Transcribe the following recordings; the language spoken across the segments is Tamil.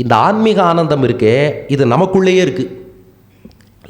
இந்த ஆன்மீக ஆனந்தம் இருக்கே இது நமக்குள்ளேயே இருக்குது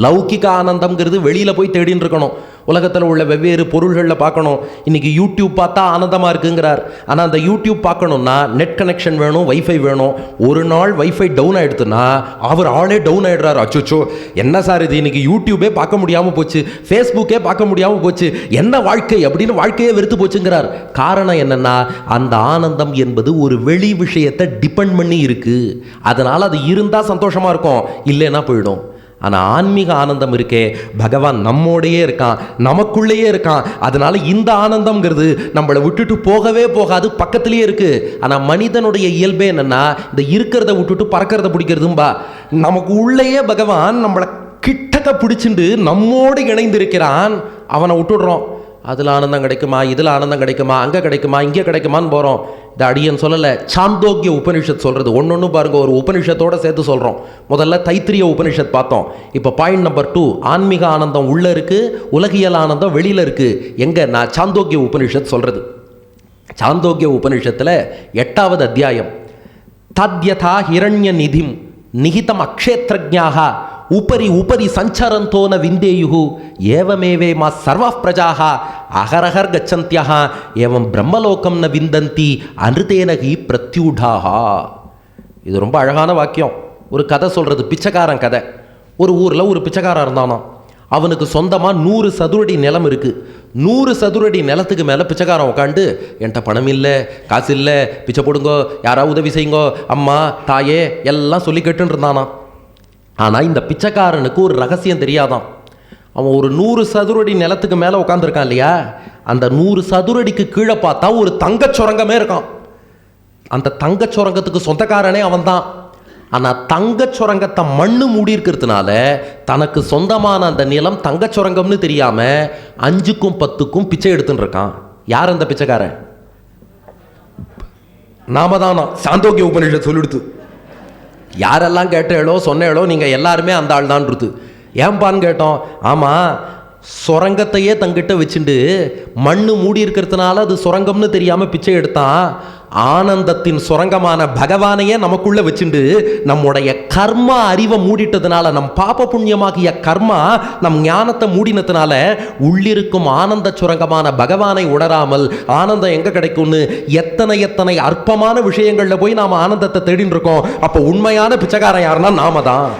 லௌகிக ஆனந்தம்ங்கிறது வெளியில் போய் தேடின்னு இருக்கணும் உலகத்தில் உள்ள வெவ்வேறு பொருள்களில் பார்க்கணும். இன்றைக்கி யூடியூப் பார்த்தா ஆனந்தமாக இருக்குங்கிறார். ஆனால் அந்த யூடியூப் பார்க்கணுன்னா நெட் கனெக்ஷன் வேணும் வைஃபை வேணும். ஒரு நாள் வைஃபை டவுன் ஆகிடுதுன்னா அவர் ஆளே டவுன் ஆகிடுறாரு அச்சோச்சோ என்ன சார் இது? இன்றைக்கி யூடியூபே பார்க்க முடியாமல் போச்சு. ஃபேஸ்புக்கே பார்க்க முடியாமல் போச்சு. என்ன வாழ்க்கை அப்படின்னு வாழ்க்கையே வெறுத்து போச்சுங்கிறார். காரணம் என்னென்னா அந்த ஆனந்தம் என்பது ஒரு வெளி விஷயத்தை டிபெண்ட் பண்ணி இருக்குது அதனால் அது இருந்தால் சந்தோஷமாக இருக்கும். இல்லைன்னா போயிடும். ஆனால் ஆன்மீக ஆனந்தம் இருக்கே. பகவான் நம்மோடையே இருக்கான் நமக்குள்ளேயே இருக்கான். அதனால இந்த ஆனந்தம்ங்கிறது நம்மளை விட்டுட்டு போகவே போகாது பக்கத்துலேயே இருக்குது ஆனால் மனிதனுடைய இயல்பே என்னென்னா இந்த இருக்கிறத விட்டுட்டு பறக்கிறத பிடிக்கிறதும்பா. நமக்கு உள்ளேயே பகவான் நம்மளை கிட்டக்க பிடிச்சிண்டு நம்மோடு இணைந்திருக்கிறான். அவனை விட்டுடுறோம். அதில் ஆனந்தம் கிடைக்குமா? இதில் ஆனந்தம் கிடைக்குமா? அங்கே கிடைக்குமா? இங்கே கிடைக்குமான்னு போகிறோம். இந்த அடியன் சொல்லலை. சாந்தோக்கிய உபனிஷத் சொல்கிறது. ஒன்று ஒன்று பாருங்கள் ஒரு உபனிஷத்தோட சேர்த்து சொல்கிறோம். முதல்ல தைத்திரிய உபனிஷத் பார்த்தோம். இப்போ பாயிண்ட் நம்பர் டூ ஆன்மீக ஆனந்தம் உள்ளே இருக்குது உலகியல் ஆனந்தம் வெளியில் இருக்குது எங்கே? நான் சாந்தோக்கிய உபனிஷத் சொல்கிறது. சாந்தோக்கிய உபனிஷத்தில் எட்டாவது அத்தியாயம். தத்யதா ஹிரண்ய நிதிம் நிகிதம் அக்ஷேத்ரஜாக உபரி உபரி சஞ்சரந்தோன விந்தேயு ஏவமேவே மா சர்வ பிரஜாக அகரகர் கச்சந்தியா ஏவம் பிரம்மலோகம் ந விந்தந்தி அனுதேனகி பிரத்யூடாக இது ரொம்ப அழகான வாக்கியம். ஒரு கதை சொல்கிறது பிச்சைக்காரன் கதை. ஒரு ஊரில் ஒரு பிச்சைக்காரன் இருந்தானோ. அவனுக்கு சொந்தமாக நூறு சதுரடி நிலம் இருக்குது நூறு சதுரடி நிலத்துக்கு மேலே பிச்சைக்காரன் உட்காந்து என்கிட்ட பணம் இல்லை காசு இல்லை பிச்சை போடுங்கோ யாராவது உதவி செய்யுங்கோ அம்மா தாயே எல்லாம் சொல்லி கேட்டுன்னு ஆனால் இந்த பிச்சைக்காரனுக்கு ஒரு ரகசியம் தெரியாதான். அவன் ஒரு நூறு சதுரடி நிலத்துக்கு மேலே உட்காந்துருக்கான் இல்லையா? அந்த நூறு சதுரடிக்கு கீழே பார்த்தா ஒரு தங்கச் சுரங்கமே இருக்கான். அந்த தங்கச் சுரங்கத்துக்கு சொந்தக்காரனே அவன்தான். ஆனால் தங்கச் சுரங்கத்தை மண்ணு மூடி இருக்கிறதுனால தனக்கு சொந்தமான அந்த நிலம் தங்கச் சுரங்கம்னு தெரியாமல் அஞ்சுக்கும் பத்துக்கும் பிச்சை எடுத்துன்னு இருக்கான். யார் அந்த பிச்சைக்காரன்? நாம தானா? சாந்தோக்கிய உபநிஷத் சொல்லிடுத்து யாரெல்லாம் கேட்டேளோ சொன்னேளோ நீங்கள் எல்லாருமே அந்த ஆள் தான் ஏன்பான்னு கேட்டோம் ஆமாம் சுரங்கத்தையே தங்கிட்ட வச்சுட்டு மண்ணு மூடி இருக்கிறதுனால அது சுரங்கம்னு தெரியாமல் பிச்சை எடுத்தான். ஆனந்தத்தின் சுரங்கமான பகவானையே நமக்குள்ள வச்சுண்டு நம்முடைய கர்மா அறிவை மூடிட்டதுனால நம் பாப புண்ணியமாகிய கர்மா நம் ஞானத்தை மூடினதுனால உள்ளிருக்கும் ஆனந்த சுரங்கமான பகவானை உணராமல் ஆனந்தம் எங்க கிடைக்கும்னு எத்தனை எத்தனை அற்பமான விஷயங்கள்ல போய் நாம ஆனந்தத்தை தேடின்னு இருக்கோம் அப்போ உண்மையான பிச்சைக்காரன் யாருன்னா நாம தான்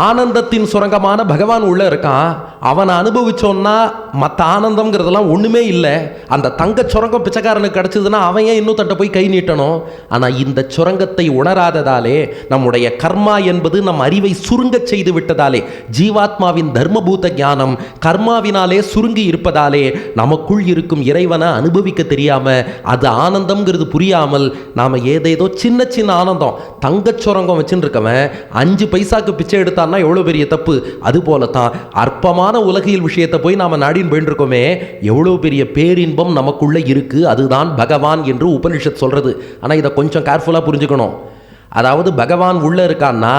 ஆனந்தத்தின் சுரங்கமான பகவான் உள்ள இருக்கான். அவனை அனுபவிச்சோன்னா மற்ற ஆனந்தம்ங்கிறதெல்லாம் ஒன்றுமே இல்லை. அந்த தங்க சுரங்கம் பிச்சைக்காரனுக்கு கிடச்சிதுன்னா அவன் ஏன் இன்னும் தட்ட போய் கை நீட்டணும்? ஆனால் இந்த சுரங்கத்தை உணராததாலே நம்முடைய கர்மா என்பது நம் அறிவை சுருங்கச் செய்து விட்டதாலே ஜீவாத்மாவின் தர்மபூத ஞானம் கர்மாவினாலே சுருங்கி இருப்பதாலே நமக்குள் இருக்கும் இறைவனை அனுபவிக்க தெரியாம அது ஆனந்தம்ங்கிறது புரியாமல் நாம் ஏதேதோ சின்ன சின்ன ஆனந்தம் தங்கச் சுரங்கம் வச்சுன்னு இருக்கவன் அஞ்சு பைசாக்கு பிச்சை எடுத்தான்னா எவ்வளோ பெரிய தப்பு? அதுபோல தான் அற்பமான உலகியல் விஷயத்தை போய் நாம் அப்படின்னு போயிட்டு இருக்கோமே எவ்வளோ பெரிய பேரின்பம் நமக்குள்ளே இருக்குது அதுதான் பகவான் என்று உபனிஷத் சொல்கிறது ஆனால் இதை கொஞ்சம் கேர்ஃபுல்லாக புரிஞ்சுக்கணும். அதாவது பகவான் உள்ளே இருக்கான்னா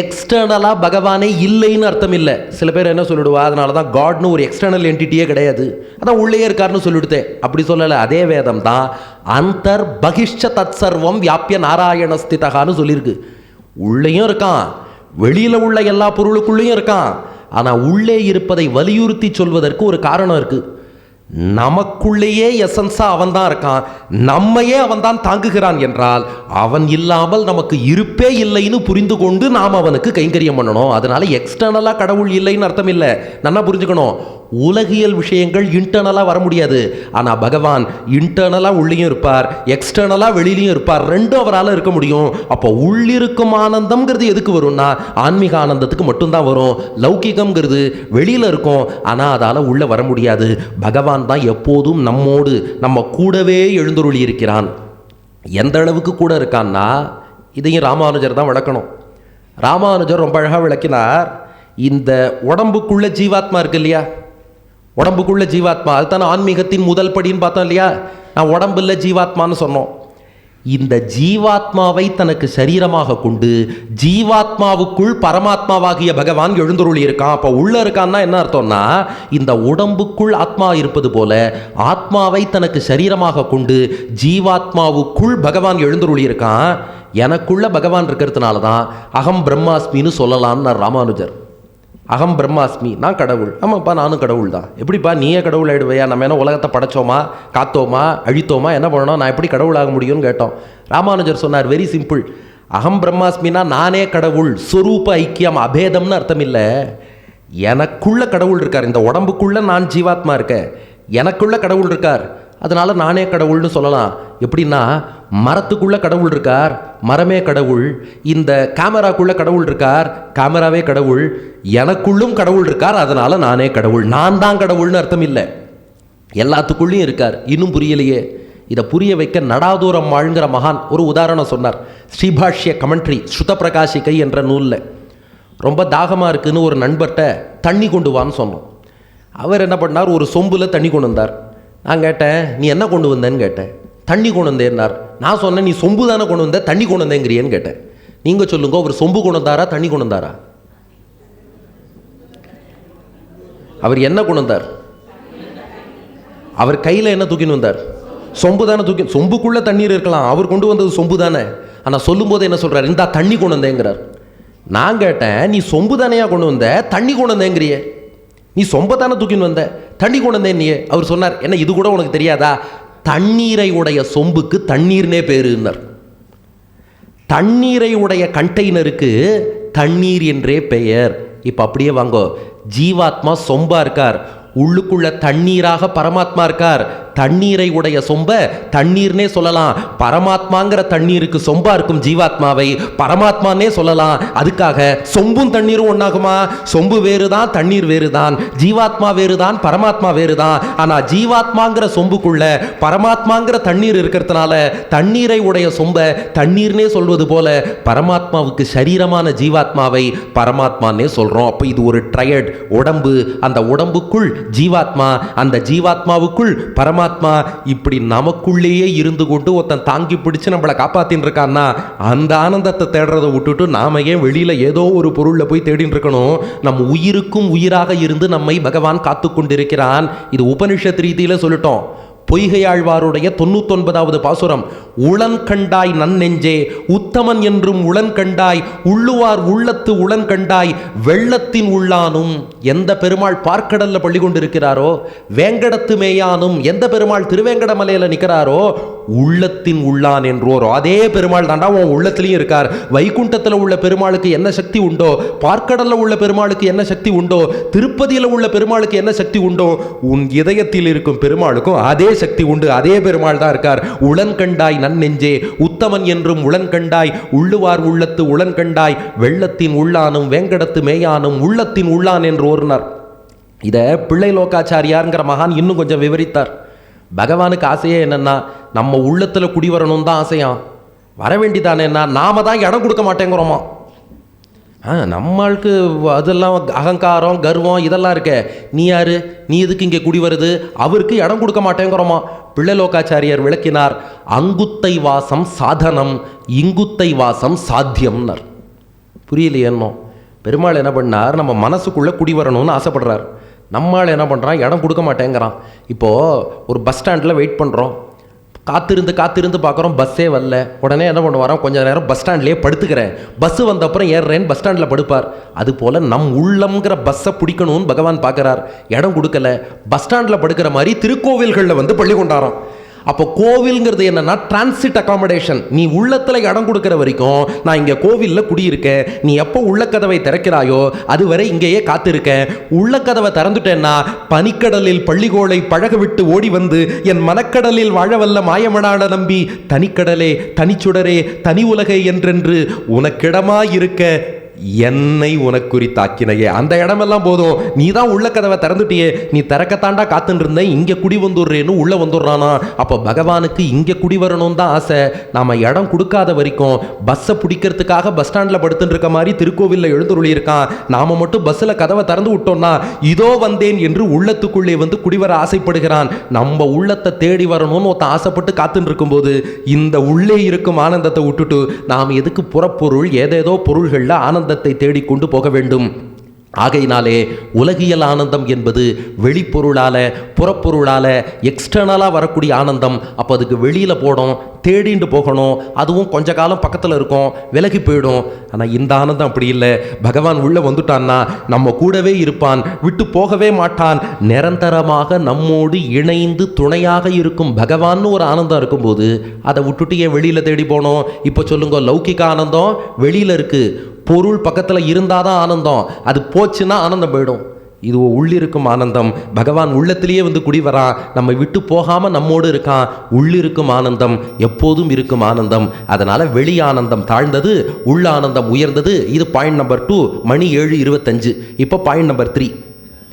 எக்ஸ்டர்னலாக பகவானே இல்லைன்னு அர்த்தம் இல்லை சில பேர் என்ன சொல்லிடுவா அதனால தான் காட்னு ஒரு எக்ஸ்டர்னல் என்டிட்டியே கிடையாது. அதான் உள்ளே இருக்காருன்னு சொல்லிவிடுத்தேன் அப்படி சொல்லலை அதே வேதம் தான் அந்தர் பகிஷ்ட தத் சர்வம் வியாபிய நாராயண சொல்லியிருக்கு. உள்ளேயும் இருக்கான் வெளியில் உள்ள எல்லா பொருளுக்குள்ளேயும் இருக்கான். ஆனால் உள்ளே இருப்பதை வலியுறுத்தி சொல்வதற்கு ஒரு காரணம் இருக்குது நமக்குள்ளேயே எசன்ஸாக அவன் தான் இருக்கான். நம்மையே அவன் தான் தாங்குகிறான் என்றால் அவன் இல்லாமல் நமக்கு இருப்பே இல்லைன்னு புரிந்து கொண்டு நாம் அவனுக்கு கைங்கரியம் பண்ணணும். அதனால எக்ஸ்டர்னலாக கடவுள் இல்லைன்னு அர்த்தம் இல்லை. நல்லா புரிஞ்சுக்கணும். உலகியல் விஷயங்கள் இன்டர்னலாக வர முடியாது. ஆனால் பகவான் இன்டர்னலாக உள்ளேயும் இருப்பார் எக்ஸ்டர்னலாக வெளியிலையும் இருப்பார். ரெண்டும் அவரால் இருக்க முடியும். அப்போ உள்ளிருக்கும் ஆனந்தம்ங்கிறது எதுக்கு வரும்னா ஆன்மீக ஆனந்தத்துக்கு மட்டும்தான் வரும். லௌகிகம்ங்கிறது வெளியில் இருக்கும். ஆனால் அதால் உள்ளே வர முடியாது. பகவான் தான் எப்போதும் நம்மோடு நம்ம கூடவே எழுந்தருளி இருக்கிறான். எந்த அளவுக்கு கூட இருக்கான்னா இதையும் ராமானுஜர் தான் விளக்கணும். ராமானுஜர் ரொம்ப அழகாக விளக்கினார் இந்த உடம்புக்குள்ள ஜீவாத்மா இருக்கு இல்லையா? உடம்புக்குள்ள ஜீவாத்மா அதுதானே ஆன்மீகத்தின் முதல் படின்னு பார்த்தோம் இல்லையா? நான் உடம்பு இல்லை ஜீவாத்மான்னு சொன்னோம். இந்த ஜீவாத்மாவை தனக்கு சரீரமாக கொண்டு ஜீவாத்மாவுக்குள் பரமாத்மாவாகிய பகவான் எழுந்தருளி இருக்கான். அப்போ உள்ள இருக்கான்னா என்ன அர்த்தம்னா இந்த உடம்புக்குள் ஆத்மா இருப்பது போல ஆத்மாவை தனக்கு சரீரமாக கொண்டு ஜீவாத்மாவுக்குள் பகவான் எழுந்தருளி இருக்கான். எனக்குள்ள பகவான் இருக்கிறதுனால தான் அகம் பிரம்மாஸ்மின்னு சொல்லலாம்னு ராமானுஜர். அகம் பிரம்மாஸ்மி நான் கடவுள். ஆமாப்பா நானும் கடவுள் தான் எப்படிப்பா நீயே கடவுள் ஆகிடுவையா நம்ம என்ன உலகத்தை படைச்சோமா? காத்தோமா? அழித்தோமா? என்ன பண்ணணும்? நான் எப்படி கடவுளாக முடியும்னு கேட்டோம். ராமானுஜர் சொன்னார் வெரி சிம்பிள் அகம் பிரம்மாஸ்மினா நானே கடவுள். சொரூப ஐக்கியம் அபேதம்னு அர்த்தம் இல்லை எனக்குள்ள கடவுள் இருக்கார். இந்த உடம்புக்குள்ள நான் ஜீவாத்மா இருக்கேன். எனக்குள்ள கடவுள் இருக்கார். அதனால் நானே கடவுள்னு சொல்லலாம். எப்படின்னா மரத்துக்குள்ளே கடவுள் இருக்கார் மரமே கடவுள். இந்த கேமராக்குள்ளே கடவுள் இருக்கார் கேமராவே கடவுள். எனக்குள்ளும் கடவுள் இருக்கார் அதனால் நானே கடவுள். நான் தான் கடவுள்னு அர்த்தம் இல்லை. எல்லாத்துக்குள்ளேயும் இருக்கார். இன்னும் புரியலையே. இதை புரிய வைக்க நடாதூரம் வாழ்ங்கிற மகான் ஒரு உதாரணம் சொன்னார். ஸ்ரீபாஷ்ய கமெண்ட்ரி ஸ்ருத பிரகாசிகை என்ற நூலில். ரொம்ப தாகமாக இருக்குதுன்னு ஒரு நண்பர்கிட்ட தண்ணி கொண்டு வான்னு சொன்னோம். அவர் என்ன பண்ணார்? ஒரு சொம்பில் தண்ணி கொண்டு வந்தார். நான் கேட்டேன் நீ என்ன கொண்டு வந்தேன்னு கேட்டேன்? தண்ணி கொண்டு வந்தேன்னார். நான் சொன்னேன் நீ சொம்பு தானே கொண்டு வந்த? தண்ணி கொண்டு வந்தேங்கிறியன்னு கேட்டேன். நீங்கள் சொல்லுங்க அவர் சொம்பு கொண்டு வந்தாரா தண்ணி கொண்டு வந்தாரா? அவர் என்ன கொண்டு வந்தார்? அவர் கையில் என்ன தூக்கின்னு வந்தார்? சொம்பு தானே தூக்கி சொம்புக்குள்ளே தண்ணீர் இருக்கலாம் அவர் கொண்டு வந்தது சொம்பு தானே. ஆனால் சொல்லும்போது என்ன சொல்கிறார் இந்தா தண்ணி கொண்டு வந்தேங்கிறார். நான் கேட்டேன் நீ சொம்பு தானையா கொண்டு வந்த? தண்ணி கொண்டு வந்தேங்கிறியே. நீ சொம்பை தானே தூக்கின்னு வந்த? தண்ணி கொண்டு வந்தேன் நீ அவர் சொன்னார் என்ன இது கூட உனக்கு தெரியாதா? தண்ணீரை உடைய சொம்புக்கு தண்ணீர்னே பேருன்னார். தண்ணீரை உடைய கண்டெய்னருக்கு தண்ணீர் என்றே பெயர். இப்போ அப்படியே வாங்கோ. ஜீவாத்மா சொம்பா இருக்கார். உள்ளுக்குள்ள தண்ணீராக பரமாத்மா இருக்கார். தண்ணீரை உடைய சொம்ப தண்ணீர்னே சொல்லலாம். பரமாத்மாங்கிற தண்ணீருக்கு சொம்பா இருக்கும் ஜீவாத்மாவை பரமாத்மானே சொல்லலாம். அதுக்காக சொம்பும் தண்ணீரும் ஒன்றாகுமா சொம்பு வேறு தான் தண்ணீர் வேறு தான் ஜீவாத்மா வேறு தான் பரமாத்மா வேறு தான் ஆனால் ஜீவாத்மாங்கிற சொம்புக்குள்ள பரமாத்மாங்கிற தண்ணீர் இருக்கிறதுனால தண்ணீரை உடைய சொம்ப தண்ணீர்னே சொல்வது போல பரமாத்மாவுக்கு சரீரமான ஜீவாத்மாவை பரமாத்மானே சொல்கிறோம் அப்போ இது ஒரு ட்ரையட் உடம்பு. அந்த உடம்புக்குள் ஜீவாத்மா அந்த ஜீவாத்மாவுக்குள் பரமா பரமாத்மா இப்படி நமக்குள்ளேயே இருந்து கொண்டு ஒருத்தன் தாங்கி பிடிச்சு நம்மளை காப்பாத்தின்னு இருக்கான்னா அந்த ஆனந்தத்தை தேடுறதை விட்டுட்டு நாம ஏன் வெளியில ஏதோ ஒரு பொருளில் போய் தேடின்னு இருக்கணும்? நம் உயிருக்கும் உயிராக இருந்து நம்மை பகவான் காத்து கொண்டிருக்கிறான் இது உபனிஷத் ரீதியில சொல்லிட்டோம். பொய்கையாழ்வாருடைய தொண்ணூத்தொன்பதாவது பாசுரம் உளன் கண்டாய் நன்னெஞ்சே உத்தமன் என்றும் உளன் கண்டாய் உள்ளுவார் உள்ளத்து உளன் கண்டாய் வெள்ளத்தின் உள்ளானும். எந்த பெருமாள் பார்க்கடல்ல பள்ளி கொண்டிருக்கிறாரோ வேங்கடத்து மேயானும் எந்த பெருமாள் திருவேங்கடமலையில் நிற்கிறாரோ உள்ளத்தின் உள்ளான் என்றோரோ அதே பெருமாள் தாண்டா உன் உள்ளத்திலையும் இருக்கார். வைகுண்டத்தில் உள்ள பெருமாளுக்கு என்ன சக்தி உண்டோ? பார்க்கடலில் உள்ள பெருமாளுக்கு என்ன சக்தி உண்டோ? திருப்பதியில் உள்ள பெருமாளுக்கு என்ன சக்தி உண்டோ? உன் இதயத்தில் இருக்கும் பெருமாளுக்கும் அதே சக்தி உண்டு. அதே பெருமாள் தான் இருக்கார். உளன் கண்டாய் நன்னெஞ்சே உத்தமன் என்றும் உளன் கண்டாய் உள்ளுவார் உள்ளத்து உளன் கண்டாய் வெள்ளத்தின் உள்ளானும் வேங்கடத்து மேயானும் உள்ளத்தின் உள்ளான் என்று ஓர்னார். இதை பிள்ளை லோகாச்சாரியாருங்கிற மகான் இன்னும் கொஞ்சம் விவரித்தார். பகவானுக்கு ஆசையே என்னென்னா நம்ம உள்ளத்தில் குடி வரணும் தான் ஆசையாம் வர வேண்டிதானேன்னா நாம தான் இடம் கொடுக்க மாட்டேங்கிறோமா? ஆ நம்மளுக்கு அதெல்லாம் அகங்காரம் கர்வம் இதெல்லாம் இருக்கே. நீ யார்? நீ எதுக்கு இங்கே குடி வருது? அவருக்கு இடம் கொடுக்க மாட்டேங்கிறோமா? பிள்ளலோகாச்சாரியர் விளக்கினார் அங்குத்தை வாசம் சாதனம் இங்குத்தை வாசம் சாத்தியம்னர். புரியலையே என்னும். பெருமாள் என்ன பண்ணார்? நம்ம மனசுக்குள்ளே குடி வரணும்னு ஆசைப்படுறார். நம்மளால் என்ன பண்ணுறான் இடம் கொடுக்க மாட்டேங்கிறான். இப்போது ஒரு பஸ் ஸ்டாண்டில் வெயிட் பண்ணுறோம் காத்திருந்து காத்திருந்து பார்க்குறோம் பஸ்ஸே வரல. உடனே என்ன பண்ணுவாராம்? கொஞ்ச நேரம் பஸ் ஸ்டாண்ட்லேயே படுத்துக்கிறேன். பஸ்ஸு வந்த அப்புறம் ஏறுறேன்னு பஸ் ஸ்டாண்டில் படுப்பார். அது போல் நம் உள்ளம்ங்கிற பஸ்ஸை பிடிக்கணும்னு பகவான் பார்க்குறார். இடம் கொடுக்கல. பஸ் ஸ்டாண்டில் படுக்கிற மாதிரி திருக்கோவில்களில் வந்து பள்ளி கொண்டாரோம் அப்போ கோவில்ங்கிறது என்னன்னா டிரான்சிட் அகாமடேஷன் நீ உள்ளத்தில் இடம் கொடுக்குற வரைக்கும் நான் இங்கே கோவிலில் குடியிருக்கேன் நீ எப்போ உள்ள கதவை திறக்கிறாயோ அதுவரை இங்கேயே காத்திருக்கேன் உள்ள கதவை திறந்துட்டேன்னா பனிக்கடலில் பள்ளிகோளை பழக விட்டு ஓடி வந்து என் மனக்கடலில் வாழவல்ல மாயமடான நம்பி தனிக்கடலே தனிச்சுடரே தனி உலகே என்றென்று உனக்கிடமாயிருக்க என்னை உனக்குறித்தாக்கினையே. அந்த இடமெல்லாம் போதும். நீ தான் உள்ள கதவை திறந்துட்டியே. நீ திறக்கத்தாண்டா காத்துன்னு இருந்தேன் இங்கே குடி வந்துடுறேன்னு உள்ள வந்துடுறானா அப்போ பகவானுக்கு இங்கே குடி வரணும் தான் ஆசை. நாம இடம் கொடுக்காத வரைக்கும் பஸ்ஸை பிடிக்கிறதுக்காக பஸ் ஸ்டாண்டில் படுத்துட்டு இருக்க மாதிரி திருக்கோவிலில் எழுந்துருளி இருக்கான் நாம மட்டும் பஸ்ஸில் கதவை திறந்து விட்டோம்னா இதோ வந்தேன் என்று உள்ளத்துக்குள்ளே வந்து குடிவர ஆசைப்படுகிறான். நம்ம உள்ளத்தை தேடி வரணும்னு ஒருத்தன் ஆசைப்பட்டு காத்துட்டு இருக்கும்போது இந்த உள்ளே இருக்கும் ஆனந்தத்தை விட்டுட்டு நாம் எதுக்கு புறப்பொருள் ஏதேதோ பொருள்களில் ஆனந்தத்தை தேடிக்கொண்டு போக வேண்டும். ஆகையினாலே உலகியல் ஆனந்தம் என்பது வெளிப்பொருளால் புறப்பொருளால் எக்ஸ்டர்னலாக வரக்கூடிய ஆனந்தம். அப்போ அதுக்கு வெளியில் போடும் தேடிண்டு போகணும். அதுவும் கொஞ்ச காலம் பக்கத்தில் இருக்கும் விலகி போயிடும். ஆனால் இந்த ஆனந்தம் அப்படி இல்லை. பகவான் உள்ளே வந்துட்டான்னா நம்ம கூடவே இருப்பான் விட்டு போகவே மாட்டான். நிரந்தரமாக நம்மோடு இணைந்து துணையாக இருக்கும் பகவான்னு ஒரு ஆனந்தம் இருக்கும்போது அதை விட்டுட்டு ஏன் வெளியில் தேடி போனோம்? இப்போ சொல்லுங்க லௌகிக ஆனந்தம் வெளியில் இருக்குது பொருள் பக்கத்தில் இருந்தால் தான் ஆனந்தம். அது போச்சுன்னா ஆனந்தம் போயிடும். இது உள்ளிருக்கும் ஆனந்தம். பகவான் உள்ளத்திலேயே வந்து குடி வரான் நம்ம விட்டு போகாமல் நம்மோடு இருக்கான். உள்ளிருக்கும் ஆனந்தம். எப்போதும் இருக்கும் ஆனந்தம். அதனால் வெளி ஆனந்தம் தாழ்ந்தது உள்ள ஆனந்தம் உயர்ந்தது. இது பாயிண்ட் நம்பர் டூ மணி ஏழு இருபத்தஞ்சு. இப்போ பாயிண்ட் நம்பர் த்ரீ